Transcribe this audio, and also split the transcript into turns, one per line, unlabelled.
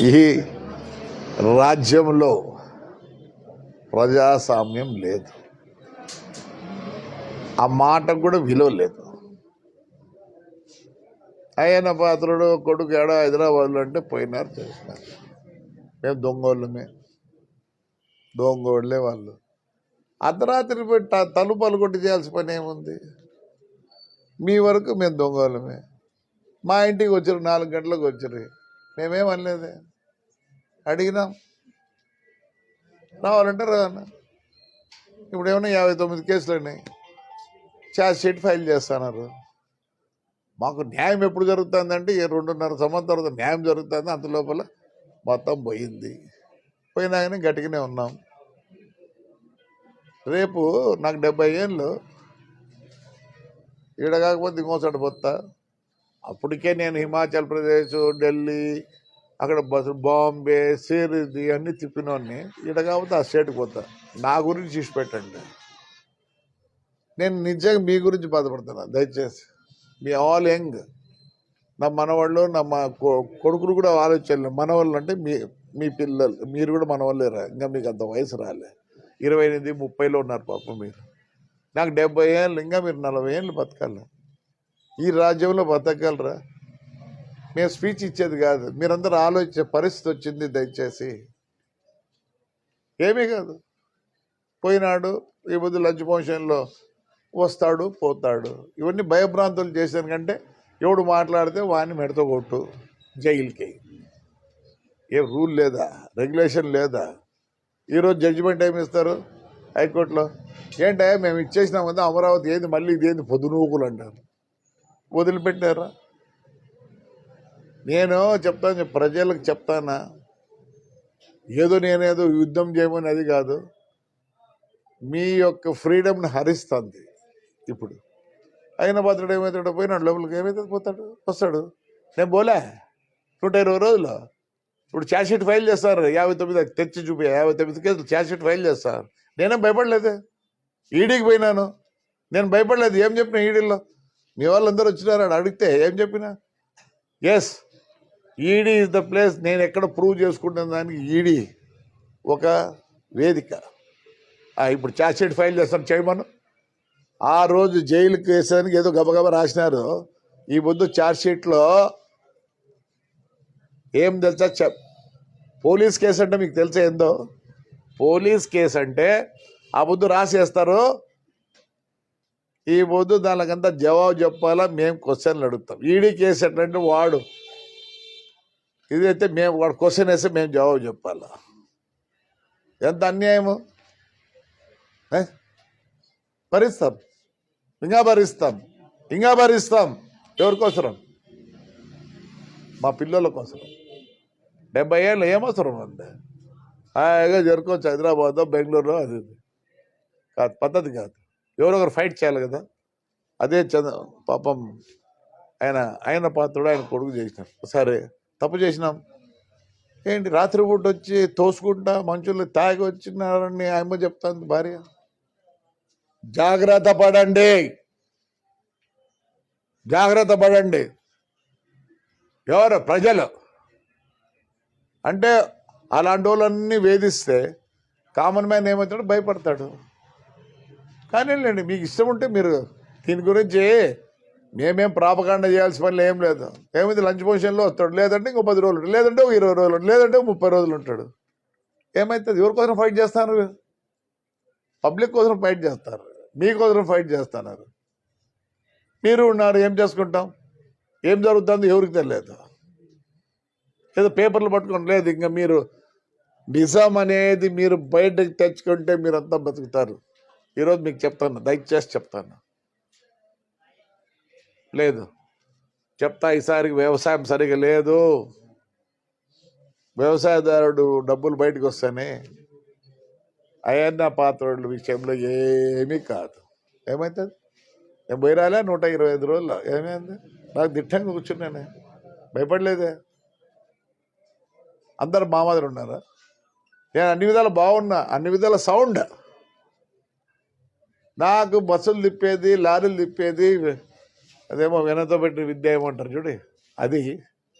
ఈ రాజ్యంలో ప్రజాస్వామ్యం లేదు. ఆ మాటకు కూడా విలువ లేదు. ఆయన పాత్రుడు కొడుకు ఏడా హైదరాబాద్లో అంటే పోయినారు చేసినారు. మేము దొంగోళ్ళమే. దొంగోళ్ళే వాళ్ళు. అర్ధరాత్రి పెట్టి తలుపులు కొట్టి చేయాల్సిన పని ఏముంది? మీ వరకు మేము దొంగోళ్ళమే. మా ఇంటికి వచ్చారు నాలుగు గంటలకు వచ్చారు. మేమేం అనలేదే. అడిగినాం. రావాలంటే రాదన్న ఇప్పుడు ఏమన్నా యాభై తొమ్మిది కేసులు ఉన్నాయి ఛార్జ్ షీట్ ఫైల్ చేస్తున్నారు. మాకు న్యాయం ఎప్పుడు జరుగుతుందంటే ఈ రెండున్నర సంవత్సరం తర్వాత న్యాయం జరుగుతుంది. అంత లోపల మొత్తం పోయింది. పోయినాకనే గట్టిగానే ఉన్నాం. రేపు నాకు డెబ్బై ఏళ్ళు. ఈడ కాకపోతే ఇంకోసారి పోతా. అప్పటికే నేను హిమాచల్ ప్రదేశ్ ఢిల్లీ అక్కడ బస్ బాంబే సిరిది అన్నీ తిప్పినోడిని ఇక్కడ కాకపోతే ఆ స్టేట్కి పోతా. నా గురించి ఇచ్చి పెట్టండి. నేను నిజంగా మీ గురించి బాధపడుతున్నా దయచేసి. మీ ఆల్ యంగ్. నా మనవాళ్ళు నా మా కొ- కొడుకులు కూడా ఆలోచనలు. మనవాళ్ళు అంటే మీ మీ పిల్లలు. మీరు కూడా మనవాళ్ళేరా ఇంకా మీకు అంత వయసు రాలే. ఇరవై ఎనిమిది ముప్పైలో ఉన్నారు పాపం మీరు. నాకు డెబ్బై ఏళ్ళు ఇంకా మీరు నలభై ఏళ్ళు బతకాలి. ఈ రాజ్యంలో బతకగలరా? మేము స్పీచ్ ఇచ్చేది కాదు. మీరందరూ ఆలోచించే పరిస్థితి వచ్చింది దయచేసి. ఏమీ కాదు. పోయినాడు ఈ పొద్దు లంచ్ ఫంక్షన్లో వస్తాడు పోతాడు. ఇవన్నీ భయభ్రాంతులు చేశాను కంటే ఎవడు మాట్లాడితే వాడిని మెడతో కొట్టు జైలుకి. ఏం రూల్ లేదా? రెగ్యులేషన్ లేదా? ఈరోజు జడ్జిమెంట్ ఏమి ఇస్తారు హైకోర్టులో? ఏంటంటే మేము ఇచ్చేసినాం కదా అమరావతి ఏంది మళ్ళీ ఇదేంది పొద్దునూకులు అంటారు. వదిలిపెట్టారా? నేను చెప్తాను ప్రజలకు చెప్తానా? ఏదో నేనేదో యుద్ధం చేయమని అది కాదు. మీ యొక్క ఫ్రీడమ్ని హరిస్తుంది ఇప్పుడు. అయిన భద్రుడు ఏమవుతాడు పోయినాడు లోపలికి ఏమైతే పోతాడు వస్తాడు. నేను పోలే. నూట ఇరవై రోజులు. ఇప్పుడు చాషీట్ ఫైల్ చేస్తారు. యాభై తొమ్మిది తెచ్చి చూపి యాభై తొమ్మిది కేసులు ఛార్జ్ షీట్ ఫైల్ చేస్తారు. నేనేం భయపడలేదు? ఈడీకి పోయినాను. నేను భయపడలేదు. ఏం చెప్పిన ఈడీలో? మీ వాళ్ళందరూ వచ్చినారని అడిగితే ఏం చెప్పినా? Yes ED is the place నేను ఎక్కడ ప్రూవ్ చేసుకుంటున్న దానికి ఈడీ ఒక వేదిక. ఇప్పుడు చార్జ్షీట్ ఫైల్ చేస్తాను చేయమను ఆ రోజు జైలుకి వేసేదానికి ఏదో గబగబ రాసినారు. ఈ ముందు చార్జ్షీట్లో ఏం తెలుసా చెప్ పోలీస్ కేసు అంటే మీకు తెలుసా ఏందో? పోలీస్ కేసు అంటే ఆ ముందు రాసేస్తారు. ఈ పొద్దు దానికంతా జవాబు చెప్పాలా? మేము క్వశ్చన్లు అడుగుతాం. ఈడీ కేసు ఎట్లంటే వాడు. ఇదైతే మేము వాడు క్వశ్చన్ వేస్తే మేము జవాబు చెప్పాలా? ఎంత అన్యాయము? భరిస్తాం. ఇంకా భరిస్తాం. ఇంకా భరిస్తాం. ఎవరికోసరం మా పిల్లల కోసం డెబ్బై ఏళ్ళు ఏమవసరం అండి? హాయిగా జరుకోవచ్చు హైదరాబాద్ బెంగళూరులో అది కాదు పద్ధతి కాదు. ఎవరో ఒకరు ఫైట్ చేయాలి కదా. అదే చంద్ర పాపం ఆయన ఆయన పాత్రుడు ఆయన కొడుకు చేసినారు. సరే తప్పు చేసినాం. ఏంటి రాత్రిపూట వచ్చి తోసుకుంటా మనుషులు తాగి వచ్చినారని ఆయమ్మ చెప్తాను భార్య? జాగ్రత్త పడండి. జాగ్రత్త పడండి. ఎవరు? ప్రజలు. అంటే అలాంటి వాళ్ళన్నీ వేధిస్తే కామన్ మ్యాన్ ఏమవుతాడు? భయపడతాడు. కానీ లేండి మీకు ఇష్టం ఉంటే మీరు దీని గురించి మేమేం ప్రాపకాండ చేయాల్సిన పని ఏం లేదు. ఏమైంది లంచ్ పొజిషన్లో వస్తాడు లేదంటే ఇంకో పది రోజులు ఉంటాడు లేదంటే ఒక ఇరవై రోజులు లేదంటే ఒక ముప్పై రోజులు ఉంటాడు. ఏమవుతుంది ఎవరి కోసం ఫైట్ చేస్తారు? పబ్లిక్ కోసం ఫైట్ చేస్తారు మీకోసం ఫైట్ చేస్తున్నారు. మీరు ఉన్నారు ఏం చేసుకుంటాం? ఏం జరుగుతుందో ఎవరికి తెలియదు. ఏదో పేపర్లు పట్టుకొని లేదు ఇంకా మీరు నిజం అనేది మీరు బయటకు తెచ్చుకుంటే మీరంతా బతుకుతారు. ఈరోజు మీకు చెప్తాను దయచేసి చెప్తాను. లేదు. చెప్తా ఈసారి వ్యవసాయం సరిగా లేదు. వ్యవసాయదారుడు డబ్బులు బయటకు వస్తానే అయన్న పాత్రల విషయంలో ఏమీ కాదు. ఏమవుతుంది నేను పోయి రాలే నూట ఇరవై ఐదు రోజులు ఏమైంది? నాకు దిట్టంగా కూర్చున్నానే భయపడలేదే? అందరు మామదులు ఉన్నారా? నేను అన్ని విధాలు బాగున్నా అన్ని విధాల సౌండ్. నాకు బస్సులు తిప్పేది లారీలు తిప్పేది అదేమో వెనతో పెట్టిన విద్య ఏమంటారు చూడు. అది